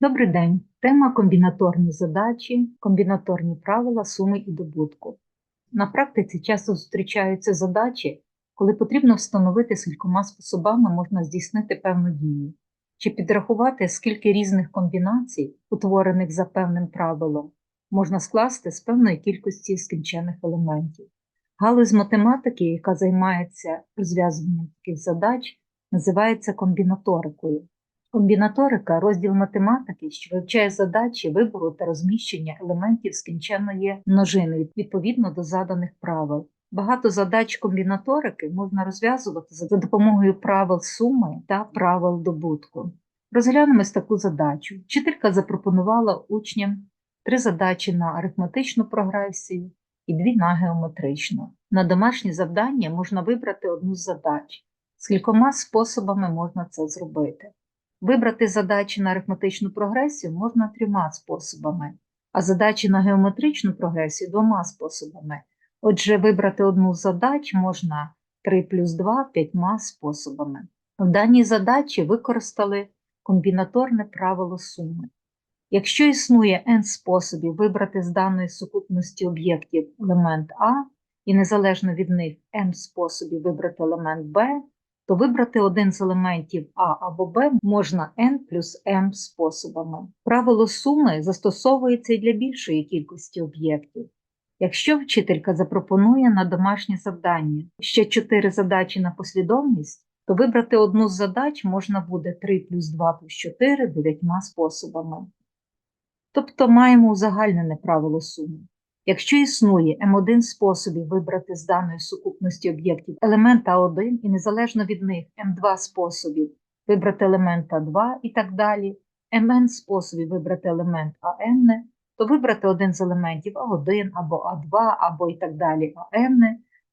Добрий день. Тема комбінаторні задачі, комбінаторні правила, суми і добутку. На практиці часто зустрічаються задачі, коли потрібно встановити, скількома способами можна здійснити певну дію, чи підрахувати, скільки різних комбінацій, утворених за певним правилом, можна скласти з певної кількості скінчених елементів. Галузь математики, яка займається розв'язуванням таких задач, називається комбінаторикою. Комбінаторика розділ математики, що вивчає задачі вибору та розміщення елементів скінченої множини відповідно до заданих правил. Багато задач комбінаторики можна розв'язувати за допомогою правил суми та правил добутку. Розглянемо таку задачу. Вчителька запропонувала учням три задачі на арифметичну прогресію і дві на геометричну. На домашнє завдання можна вибрати одну з задач. З кількома способами можна це зробити. Вибрати задачі на арифметичну прогресію можна трьома способами, а задачі на геометричну прогресію двома способами. Отже, вибрати одну з задач можна 3 плюс 2 п'ятьма способами. В даній задачі використали комбінаторне правило суми. Якщо існує n способів вибрати з даної сукупності об'єктів елемент А, і незалежно від них m способів вибрати елемент Б, то вибрати один з елементів А або Б можна n плюс m способами. Правило суми застосовується і для більшої кількості об'єктів. Якщо вчителька запропонує на домашнє завдання ще 4 задачі на послідовність, то вибрати одну з задач можна буде 3 плюс 2 плюс 4 дев'ятьма способами. Тобто маємо узагальнене правило суми. Якщо існує М1 способів вибрати з даної сукупності об'єктів елемента 1 і незалежно від них М2 способів вибрати елемента 2 і так далі, Мн способів вибрати елемент АН, то вибрати один з елементів А1 або А2, або і так далі АН,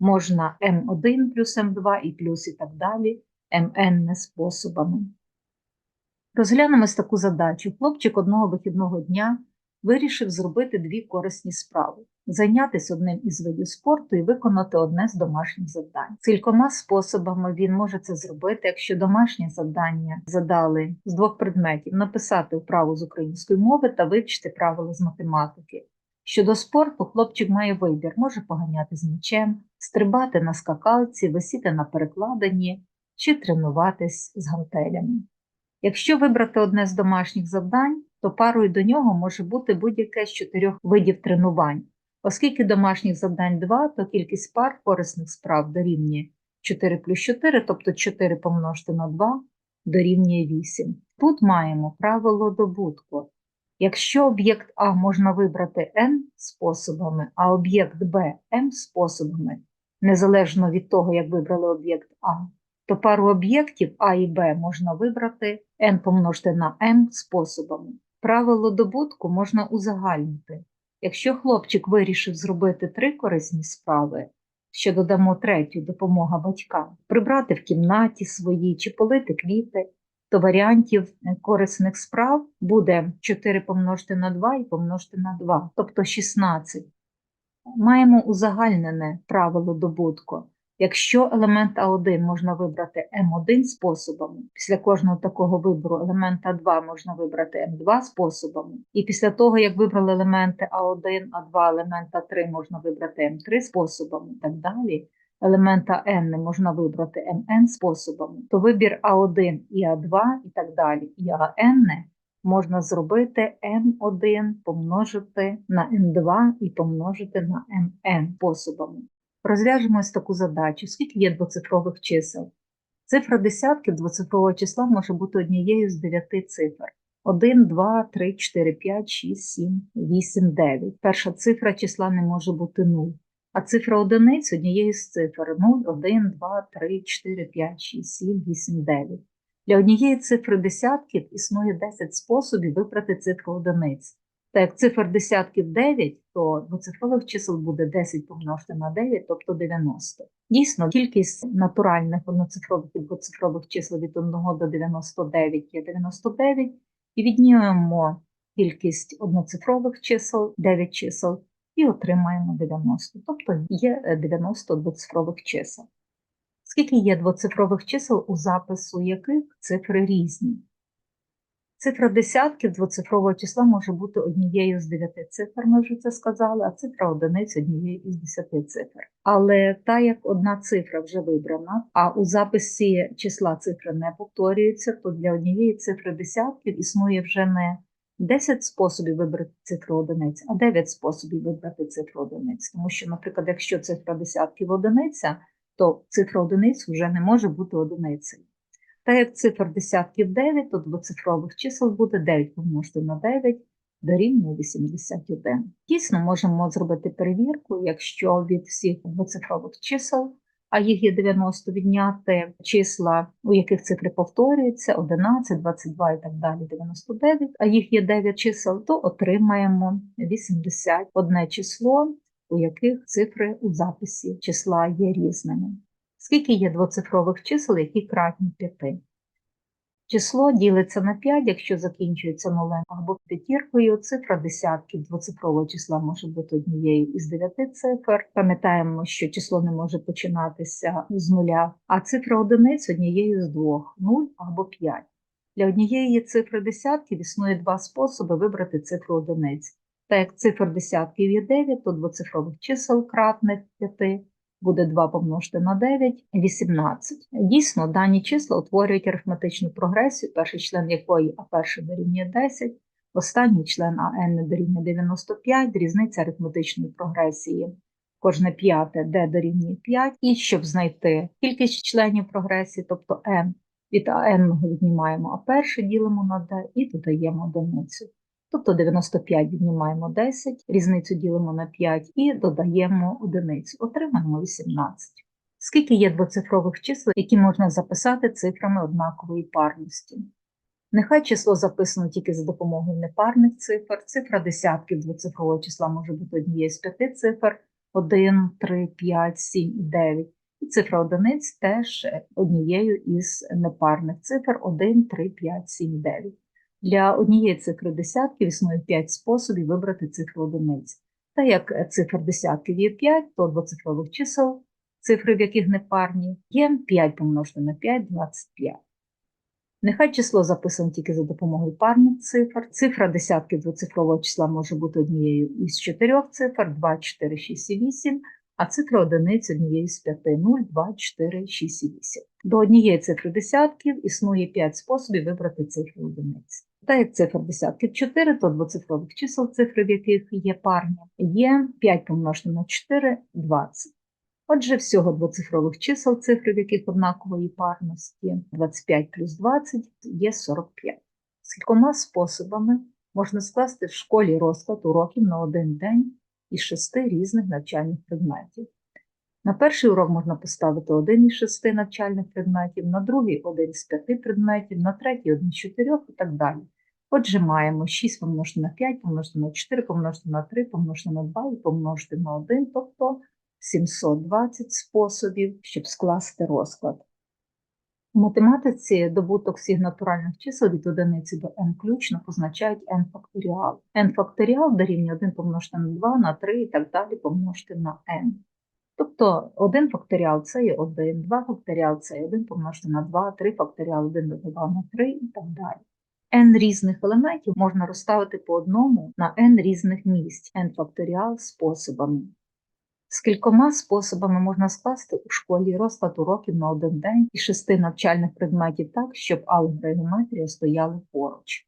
можна М1 плюс М2 і плюс і так далі МН способами. Розглянемо таку задачу. Хлопчик одного вихідного дня вирішив зробити дві корисні справи: зайнятися одним із видів спорту і виконати одне з домашніх завдань. З кількома способами він може це зробити, якщо домашнє завдання задали з двох предметів: написати вправу з української мови та вивчити правила з математики. Щодо спорту, хлопчик має вибір, може поганяти з м'ячем, стрибати на скакалці, висіти на перекладині чи тренуватись з гантелями. Якщо вибрати одне з домашніх завдань, то парою до нього може бути будь-яке з чотирьох видів тренувань. Оскільки домашніх завдань 2, то кількість пар корисних справ дорівнює 4 плюс 4, тобто 4 помножити на 2 дорівнює 8. Тут маємо правило добутку. Якщо об'єкт А можна вибрати n способами, а об'єкт Б m способами, незалежно від того, як вибрали об'єкт А, то пару об'єктів А і Б можна вибрати n помножити на m способами. Правило добутку можна узагальнити. Якщо хлопчик вирішив зробити три корисні справи, ще додамо третю допомога батькам, прибрати в кімнаті свої чи полити квіти, то варіантів корисних справ буде 4 помножити на 2 і помножити на 2, тобто 16. Маємо узагальнене правило добутку. Якщо елемент А1 можна вибрати М1 способами, після кожного такого вибору елемента 2 можна вибрати М2 способами, і після того, як вибрали елементи А1, А2, елемента 3 можна вибрати М3 способами. І так далі, елемента N можна вибрати Mn способами, то вибір А1 і А2 і так далі, і АН можна зробити М1 помножити на М2 і помножити на Mn способами. Розв'яжемо ось таку задачу. Скільки є двоцифрових чисел? Цифра десятків двоцифрового числа може бути однією з дев'яти цифр. 1, 2, 3, 4, 5, 6, 7, 8, 9. Перша цифра числа не може бути 0. А цифра одиниць однією з цифр 0, 1, 2, 3, 4, 5, 6, 7, 8, 9. Для однієї цифри десятків існує 10 способів вибрати цифру одиниць. Та як цифр десятків 9, то двоцифрових чисел буде 10 помножити на 9, тобто 90. Дійсно, кількість натуральних одноцифрових і двоцифрових чисел від 1 до 99 є 99, і віднімемо кількість одноцифрових чисел, 9 чисел, і отримаємо 90. Тобто є 90 двоцифрових чисел. Скільки є двоцифрових чисел, у запису яких цифри різні? Цифра десятків двоцифрового числа може бути однією з дев'яти цифр, ми вже це сказали, а цифра одиниць однією із десяти цифр. Але та як одна цифра вже вибрана, а у записі числа цифри не повторюється, то для однієї цифри десятків існує вже не 10 способів вибрати цифру одиниць, а 9 способів вибрати цифру одиниць. Тому що, наприклад, якщо цифра десятків одиниця, то цифра одиниць вже не може бути одиницею. Та як цифр десятків 9, то двоцифрових чисел буде 9 помножити на 9 дорівнює 81. Дійсно, можемо зробити перевірку, якщо від всіх двоцифрових чисел, а їх є 90, відняти числа, у яких цифри повторюються, 11, 22 і так далі, 99, а їх є 9 чисел, то отримаємо 81 число, у яких цифри у записі числа є різними. Скільки є двоцифрових чисел, які кратні 5? Число ділиться на 5, якщо закінчується нулем або п'ятіркою. Цифра десятків двоцифрового числа може бути однією із дев'яти цифр. Пам'ятаємо, що число не може починатися з нуля, а цифра одиниць однією з двох 0 або 5. Для однієї цифри десятків існує два способи вибрати цифру одиниць. Так як цифр десятків є 9, то двоцифрових чисел кратних 5 буде 2 помножити на 9 – 18. Дійсно, дані числа утворюють арифметичну прогресію, перший член якої А перший дорівнює 10, останній член АН дорівнює 95, різниця арифметичної прогресії. Кожне п'яте d дорівнює 5, і щоб знайти кількість членів прогресії, тобто n, від АН ми віднімаємо А перше ділимо на d і додаємо одиницю. Тобто 95 віднімаємо 10, різницю ділимо на 5 і додаємо одиницю. Отримаємо 18. Скільки є двоцифрових чисел, які можна записати цифрами однакової парності? Нехай число записано тільки за допомогою непарних цифр. Цифра десятків двоцифрового числа може бути однією з п'яти цифр 1, 3, 5, 7 і 9. І цифра одиниць теж однією із непарних цифр 1, 3, 5, 7, 9. Для однієї цифри десятків існує 5 способів вибрати цифру одиниць. Та як цифр десятків є 5, то двоцифрових чисел, цифри, в яких не парні, є 5 помножити на 5 – 25. Нехай число записано тільки за допомогою парних цифр. Цифра десятків двоцифрового числа може бути однією із чотирьох цифр 2, 4, 6 і 8, а цифра одиниць однією з 5 0, 2, 4, 6 і 8. До однієї цифри десятків існує 5 способів вибрати цифру одиниць. Та як цифр десятків 4, то двоцифрових чисел, цифри, в яких є парні, є 5 помножити на 4 – 20. Отже, всього двоцифрових чисел, цифри, в яких однакової парності 25 плюс 20 є 45. Скількома способами можна скласти в школі розклад уроків на один день із шести різних навчальних предметів. На перший урок можна поставити один із шести навчальних предметів, на другий один з п'яти предметів, на третій один з чотирьох і так далі. Отже, маємо 6 помножити на 5, помножити на 4, помножити на 3, помножити на 2 і помножити на 1, тобто 720 способів, щоб скласти розклад. У математиці добуток всіх натуральних чисел від одиниці до n включно позначають n факторіал. n факторіал дорівнює 1 помножити на 2, на 3 і так далі помножити на n. Тобто 1 факторіал це є 1, 2 факторіал це є 1 помножити на 2, 3 факторіал 1 до 2 на 3 і так далі n різних елементів можна розставити по одному на n різних місць, n факторіал способами. Скількома способами можна скласти у школі розклад уроків на один день і шести навчальних предметів так, щоб алгебра і геометрія стояли поруч.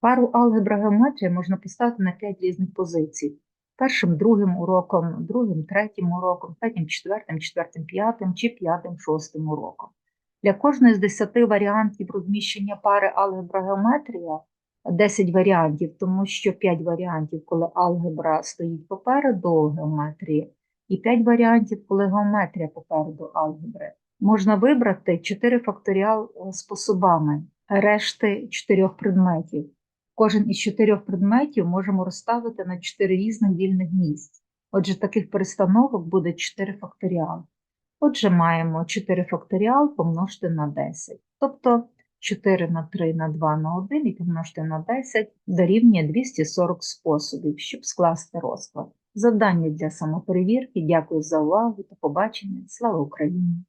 Пару алгебра геометрія можна поставити на 5 різних позицій. Першим, другим уроком, другим, третім уроком, третім, четвертим, четвертим, п'ятим чи п'ятим, шостим уроком. Для кожної з 10 варіантів розміщення пари алгебра-геометрія 10 варіантів, тому що 5 варіантів, коли алгебра стоїть попереду геометрії, і 5 варіантів, коли геометрія попереду алгебри. Можна вибрати 4 факторіал е, способами решти 4 предметів. Кожен із 4 предметів можемо розставити на 4 різних вільних місць. Отже, таких перестановок буде 4 факторіали. Отже, маємо 4 факторіал помножити на 10. Тобто 4 на 3 на 2 на 1 і помножити на 10 дорівнює 240 способів, щоб скласти розклад. Завдання для самоперевірки. Дякую за увагу та побачення. Слава Україні!